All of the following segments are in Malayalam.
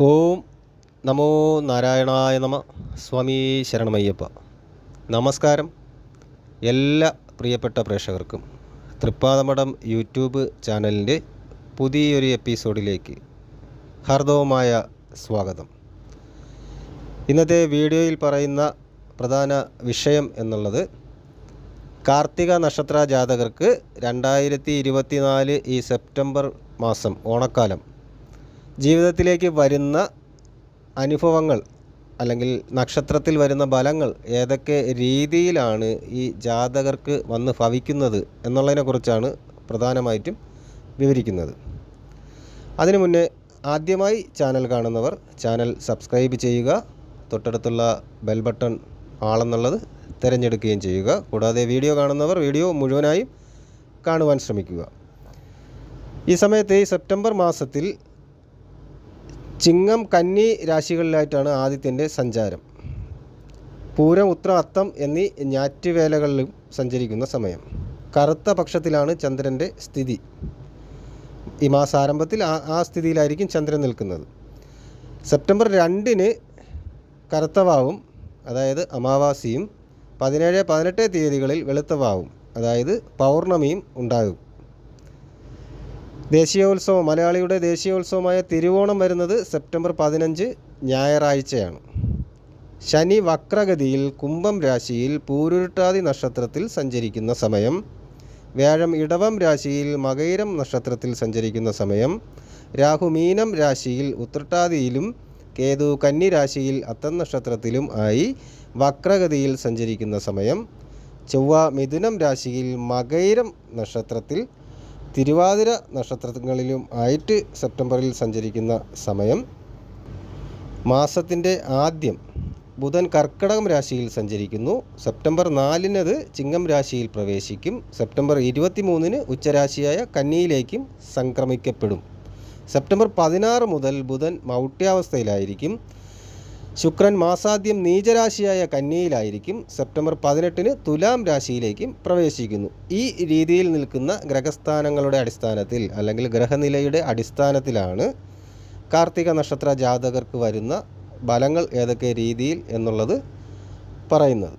നമോ നാരായണായ നമ. സ്വാമി ശരണമയ്യപ്പ. നമസ്കാരം എല്ലാ പ്രിയപ്പെട്ട പ്രേക്ഷകർക്കും. തൃപ്പാദമഠം യൂട്യൂബ് ചാനലിന്റെ പുതിയൊരു എപ്പിസോഡിലേക്ക് ഹാർദവമായ സ്വാഗതം. ഇന്നത്തെ വീഡിയോയിൽ പറയുന്ന പ്രധാന വിഷയം എന്നുള്ളത് കാർത്തിക നക്ഷത്ര ജാതകർക്ക് രണ്ടായിരത്തി ഇരുപത്തിനാല് ഈ സെപ്റ്റംബർ മാസം ഓണക്കാലം. ജീവിതത്തിലേക്ക് വരുന്ന അനുഭവങ്ങൾ അല്ലെങ്കിൽ നക്ഷത്രത്തിൽ വരുന്ന ബലങ്ങൾ ഏതൊക്കെ രീതിയിലാണ് ഈ ജാതകർക്ക് വന്ന് ഭവിക്കുന്നത് എന്നുള്ളതിനെക്കുറിച്ചാണ് പ്രധാനമായിട്ടും വിവരിക്കുന്നത്. അതിനു മുന്നേ ആദ്യമായി ചാനൽ കാണുന്നവർ ചാനൽ സബ്സ്ക്രൈബ് ചെയ്യുക തൊട്ടടുത്തുള്ള ബെൽ ബട്ടൺ ആളെന്നുള്ളത് തിരഞ്ഞെടുക്കുകയും ചെയ്യുക. കൂടാതെ വീഡിയോ കാണുന്നവർ വീഡിയോ മുഴുവനായും കാണുവാൻ ശ്രമിക്കുക. ഈ സമയത്ത് ഈ സെപ്റ്റംബർ മാസത്തിൽ ചിങ്ങം കന്നി രാശികളിലായിട്ടാണ് ആദിത്യന്റെ സഞ്ചാരം. പൂരം ഉത്ര അത്തം എന്നീ ഞാറ്റുവേലകളിലും സഞ്ചരിക്കുന്ന സമയം. കറുത്ത പക്ഷത്തിലാണ് ചന്ദ്രന്റെ സ്ഥിതി. ഈ മാസാരംഭത്തിൽ ആ ആ സ്ഥിതിയിലായിരിക്കും ചന്ദ്രൻ നിൽക്കുന്നത്. സെപ്റ്റംബർ രണ്ടിന് കറുത്തവാവും അതായത് അമാവാസിയും പതിനേഴ് പതിനെട്ട് തീയതികളിൽ വെളുത്തവാവും അതായത് പൗർണമിയും ഉണ്ടാകും. ദേശീയോത്സവം മലയാളിയുടെ ദേശീയോത്സവമായ തിരുവോണം വരുന്നത് സെപ്റ്റംബർ പതിനഞ്ച് ഞായറാഴ്ചയാണ്. ശനി വക്രഗതിയിൽ കുംഭം രാശിയിൽ പൂരുരുട്ടാതി നക്ഷത്രത്തിൽ സഞ്ചരിക്കുന്ന സമയം വ്യാഴം ഇടവം രാശിയിൽ മകൈരം നക്ഷത്രത്തിൽ സഞ്ചരിക്കുന്ന സമയം രാഹു മീനം രാശിയിൽ ഉത്രട്ടാതിയിലും കേതു കന്നി രാശിയിൽ അത്തം നക്ഷത്രത്തിലും ആയി വക്രഗതിയിൽ സഞ്ചരിക്കുന്ന സമയം ചൊവ്വ മിഥുനം രാശിയിൽ മകൈരം നക്ഷത്രത്തിൽ തിരുവാതിര നക്ഷത്രങ്ങളിലും ആയിട്ട് സെപ്റ്റംബറിൽ സഞ്ചരിക്കുന്ന സമയം മാസത്തിന്റെ ആദ്യം ബുധൻ കർക്കടകം രാശിയിൽ സഞ്ചരിക്കുന്നു. സെപ്റ്റംബർ നാലിനത് ചിങ്ങം രാശിയിൽ പ്രവേശിക്കും. സെപ്റ്റംബർ ഇരുപത്തി മൂന്നിന് ഉച്ചരാശിയായ കന്നിയിലേക്കും സംക്രമിക്കപ്പെടും. സെപ്റ്റംബർ പതിനാറ് മുതൽ ബുധൻ മൗട്യാവസ്ഥയിലായിരിക്കും ശുക്രൻ മാസാദ്യം നീചരാശിയായ കന്നിയിലായിരിക്കും സെപ്റ്റംബർ പതിനെട്ടിന് തുലാം രാശിയിലേക്കും പ്രവേശിക്കുന്നു. ഈ രീതിയിൽ നിൽക്കുന്ന ഗ്രഹസ്ഥാനങ്ങളുടെ അടിസ്ഥാനത്തിൽ അല്ലെങ്കിൽ ഗ്രഹനിലയുടെ അടിസ്ഥാനത്തിലാണ് കാർത്തിക നക്ഷത്ര ജാതകർക്ക് വരുന്ന ഫലങ്ങൾ ഏതൊക്കെ രീതിയിൽ എന്നുള്ളത് പറയുന്നത്.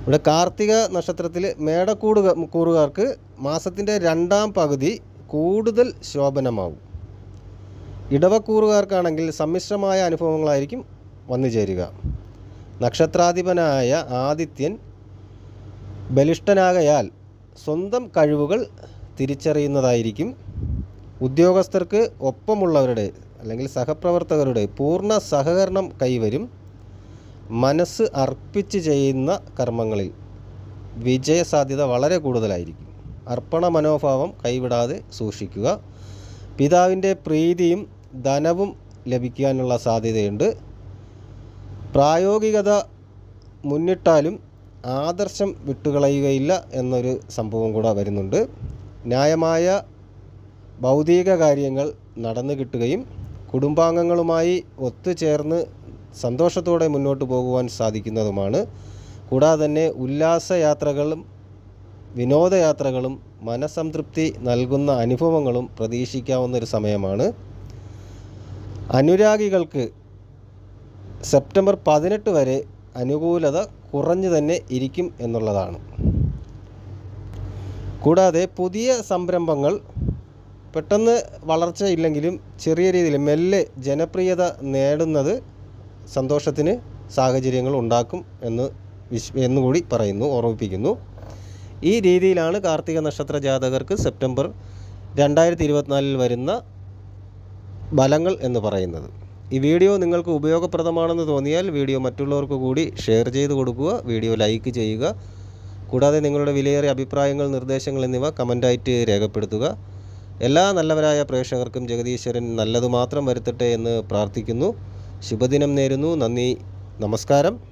ഇവിടെ കാർത്തിക നക്ഷത്രത്തിൽ മേടക്കൂട് കൂറുകാർക്ക് മാസത്തിന്റെ രണ്ടാം പകുതി കൂടുതൽ ശോഭനമാവും. ഇടവക്കൂറുകാർക്കാണെങ്കിൽ സമ്മിശ്രമായ അനുഭവങ്ങളായിരിക്കും വന്നു ചേരുക. നക്ഷത്രാധിപനായ ആദിത്യൻ ബലിഷ്ഠനാകയാൽ സ്വന്തം കഴിവുകൾ തിരിച്ചറിയുന്നതായിരിക്കും. ഉദ്യോഗസ്ഥർക്ക് ഒപ്പമുള്ളവരുടെ അല്ലെങ്കിൽ സഹപ്രവർത്തകരുടെ പൂർണ സഹകരണം കൈവരും. മനസ്സ് അർപ്പിച്ച് ചെയ്യുന്ന കർമ്മങ്ങളിൽ വിജയസാധ്യത വളരെ കൂടുതലായിരിക്കും. അർപ്പണ മനോഭാവം കൈവിടാതെ സൂക്ഷിക്കുക. പിതാവിന്റെ പ്രീതിയും ധനവും ലഭിക്കാനുള്ള സാധ്യതയുണ്ട്. പ്രായോഗികത മുന്നിട്ടാലും ആദർശം വിട്ടുകളയുകയില്ല എന്നൊരു സംഭവം കൂടെ വരുന്നുണ്ട്. ന്യായമായ ഭൗതിക കാര്യങ്ങൾ നടന്നു കിട്ടുകയും കുടുംബാംഗങ്ങളുമായി ഒത്തുചേർന്ന് സന്തോഷത്തോടെ മുന്നോട്ട് പോകുവാൻ സാധിക്കുന്നതുമാണ്. കൂടാതെ തന്നെ ഉല്ലാസയാത്രകളും വിനോദയാത്രകളും മനസംതൃപ്തി നൽകുന്ന അനുഭവങ്ങളും പ്രതീക്ഷിക്കാവുന്ന ഒരു സമയമാണ്. അനുരാഗികൾക്ക് സെപ്റ്റംബർ പതിനെട്ട് വരെ അനുകൂലത കുറഞ്ഞു തന്നെ ഇരിക്കും എന്നുള്ളതാണ്. കൂടാതെ പുതിയ സംരംഭങ്ങൾ പെട്ടെന്ന് വളർച്ച ഇല്ലെങ്കിലും ചെറിയ രീതിയിൽ മെല്ലെ ജനപ്രിയത നേടുന്നത് സന്തോഷത്തിന് സാഹചര്യങ്ങൾ ഉണ്ടാക്കും എന്ന് വിശ് എന്നുകൂടി പറയുന്നു ഓർമ്മിപ്പിക്കുന്നു. ഈ രീതിയിലാണ് കാർത്തിക നക്ഷത്ര ജാതകർക്ക് സെപ്റ്റംബർ രണ്ടായിരത്തി ഇരുപത്തിനാലിൽ വരുന്ന ഫലങ്ങൾ എന്ന് പറയുന്നത്. ഈ വീഡിയോ നിങ്ങൾക്ക് ഉപയോഗപ്രദമാണെന്ന് തോന്നിയാൽ വീഡിയോ മറ്റുള്ളവർക്ക് കൂടി ഷെയർ ചെയ്ത് കൊടുക്കുക വീഡിയോ ലൈക്ക് ചെയ്യുക കൂടാതെ നിങ്ങളുടെ വിലയേറിയ അഭിപ്രായങ്ങൾ നിർദ്ദേശങ്ങൾ എന്നിവ കമന്റായിട്ട് രേഖപ്പെടുത്തുക. എല്ലാ നല്ലവരായ പ്രേക്ഷകർക്കും ജഗദീശ്വരൻ നല്ലത് മാത്രം വരുത്തട്ടെ എന്ന് പ്രാർത്ഥിക്കുന്നു. ശുഭദിനം നേരുന്നു. നന്ദി. നമസ്കാരം.